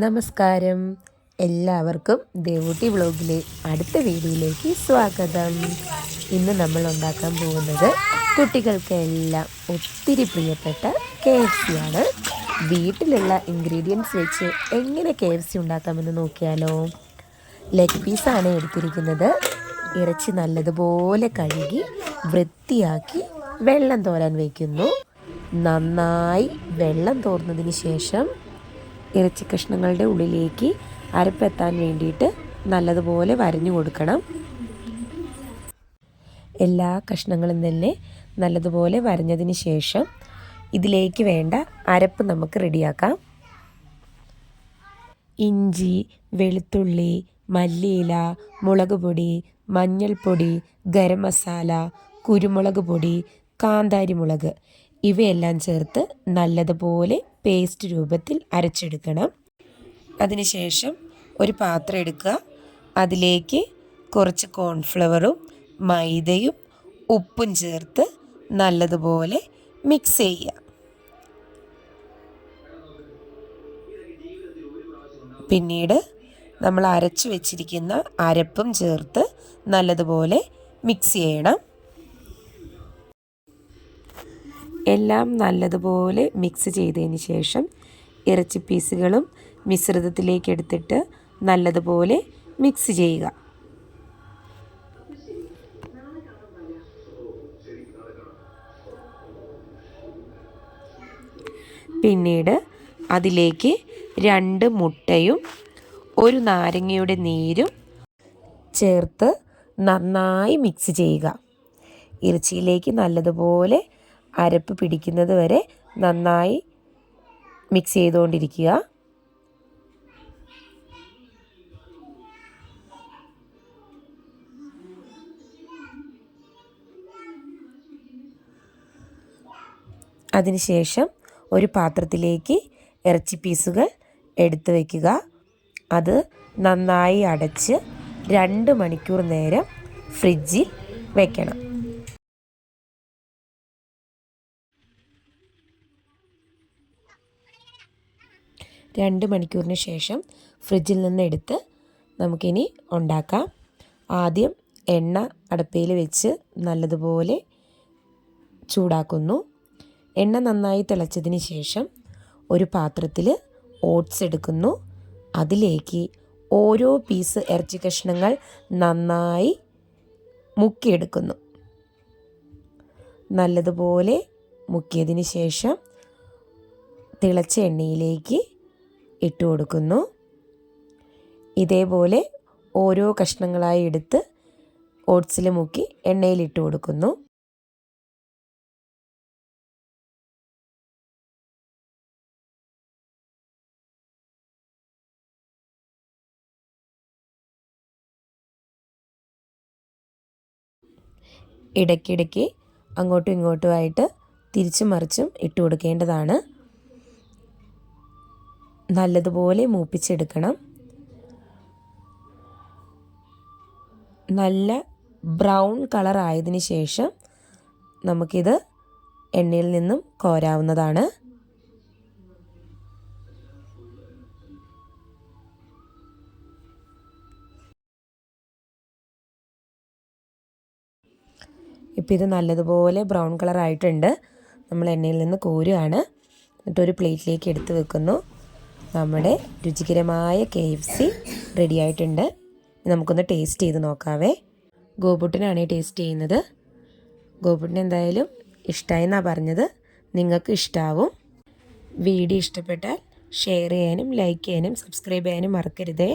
നമസ്കാരം. എല്ലാവർക്കും ദേവൂട്ടി വ്ളോഗിലെ അടുത്ത വീഡിയോയിലേക്ക് സ്വാഗതം. ഇന്ന് നമ്മൾ ഉണ്ടാക്കാൻ പോകുന്നത് കുട്ടികൾക്കെല്ലാം ഒത്തിരി പ്രിയപ്പെട്ട കെ എഫ് സി ആണ്. വീട്ടിലുള്ള ഇൻഗ്രീഡിയൻസ് വെച്ച് എങ്ങനെ കെ എഫ് സി ഉണ്ടാക്കാമെന്ന് നോക്കിയാലോ. ലെഗ് പീസാണ് എടുത്തിരിക്കുന്നത്. ഇറച്ചി നല്ലതുപോലെ കഴുകി വൃത്തിയാക്കി വെള്ളം തോരാൻ വയ്ക്കുന്നു നന്നായി വെള്ളം തോർന്നതിന് ശേഷം ഇറച്ചി കഷ്ണങ്ങളുടെ ഉള്ളിലേക്ക് അരപ്പെത്താൻ വേണ്ടിയിട്ട് നല്ലതുപോലെ വരഞ്ഞു കൊടുക്കണം. എല്ലാ കഷ്ണങ്ങളും തന്നെ നല്ലതുപോലെ വരഞ്ഞതിന് ശേഷം ഇതിലേക്ക് വേണ്ട അരപ്പ് നമുക്ക് റെഡിയാക്കാം. ഇഞ്ചി വെളുത്തുള്ളി മല്ലിയില മുളക് പൊടി മഞ്ഞൾപ്പൊടി ഗരം മസാല കുരുമുളക് പൊടി കാന്താരി മുളക് ഇവയെല്ലാം ചേർത്ത് നല്ലതുപോലെ പേസ്റ്റ് രൂപത്തിൽ അരച്ചെടുക്കണം. അതിനുശേഷം ഒരു പാത്രം എടുക്കുക. അതിലേക്ക് കുറച്ച് കോൺഫ്ലവറും മൈദയും ഉപ്പും ചേർത്ത് നല്ലതുപോലെ മിക്സ് ചെയ്യുക. പിന്നീട് നമ്മൾ അരച്ചു വെച്ചിരിക്കുന്ന അരപ്പും ചേർത്ത് നല്ലതുപോലെ മിക്സ് ചെയ്യണം. എല്ലാം നല്ലതുപോലെ മിക്സ് ചെയ്തതിന് ശേഷം ഇറച്ചി പീസുകളും മിശ്രിതത്തിലേക്ക് എടുത്തിട്ട് നല്ലതുപോലെ മിക്സ് ചെയ്യുക. പിന്നീട് അതിലേക്ക് രണ്ട് മുട്ടയും ഒരു നാരങ്ങയുടെ നീരും ചേർത്ത് നന്നായി മിക്സ് ചെയ്യുക. ഇറച്ചിയിലേക്ക് നല്ലതുപോലെ അരപ്പ് പിടിക്കുന്നത് വരെ നന്നായി മിക്സ് ചെയ്തുകൊണ്ടിരിക്കുക. അതിനുശേഷം ഒരു പാത്രത്തിലേക്ക് ഇറച്ചി പീസുകൾ എടുത്തു വയ്ക്കുക അത് നന്നായി അടച്ച് രണ്ട് മണിക്കൂർ നേരം ഫ്രിഡ്ജിൽ വെക്കണം. രണ്ട് മണിക്കൂറിന് ശേഷം ഫ്രിഡ്ജിൽ നിന്ന് എടുത്ത് നമുക്കിനി ഉണ്ടാക്കാം. ആദ്യം എണ്ണ അടപ്പയിൽ വെച്ച് നല്ലതുപോലെ ചൂടാക്കുന്നു. എണ്ണ നന്നായി തിളച്ചതിന് ശേഷം ഒരു പാത്രത്തിൽ ഓട്സ് എടുക്കുന്നു. അതിലേക്ക് ഓരോ പീസ് ഇറച്ചി കഷ്ണങ്ങൾ നന്നായി മുക്കിയെടുക്കുന്നു. നല്ലതുപോലെ മുക്കിയതിന് ശേഷം തിളച്ച എണ്ണയിലേക്ക് ഇട്ട് കൊടുക്കുന്നു. ഇതേപോലെ ഓരോ കഷ്ണങ്ങളായി എടുത്ത് ഓട്സിൽ മുക്കി എണ്ണയിൽ ഇട്ട് കൊടുക്കുന്നു. ഇടയ്ക്കിടയ്ക്ക് അങ്ങോട്ടും ഇങ്ങോട്ടുമായിട്ട് തിരിച്ചും മറിച്ചും ഇട്ട് കൊടുക്കേണ്ടതാണ്. നല്ലതുപോലെ മൂപ്പിച്ചെടുക്കണം. നല്ല ബ്രൗൺ കളർ ആയതിനു ശേഷം നമുക്കിത് എണ്ണയിൽ നിന്നും കോരാവുന്നതാണ്. ഇപ്പോൾ ഇത് നല്ലതുപോലെ ബ്രൗൺ കളർ ആയിട്ടുണ്ട്. നമ്മൾ എണ്ണയിൽ നിന്ന് കോരുകയാണ് എന്നിട്ടൊരു പ്ലേറ്റിലേക്ക് എടുത്ത് വെക്കുന്നു. നമ്മുടെ രുചികരമായ കെ എഫ് സി റെഡി ആയിട്ടുണ്ട്. നമുക്കൊന്ന് ടേസ്റ്റ് ചെയ്ത് നോക്കാവേ. ഗോപുട്ടിനാണ് ടേസ്റ്റ് ചെയ്യുന്നത്. ഗോപുട്ടിന് എന്തായാലും ഇഷ്ടമായി എന്നാണ് പറഞ്ഞത്. നിങ്ങൾക്ക് ഇഷ്ടാവും. വീഡിയോ ഇഷ്ടപ്പെട്ടാൽ ഷെയർ ചെയ്യാനും ലൈക്ക് ചെയ്യാനും സബ്സ്ക്രൈബ് ചെയ്യാനും മറക്കരുതേ.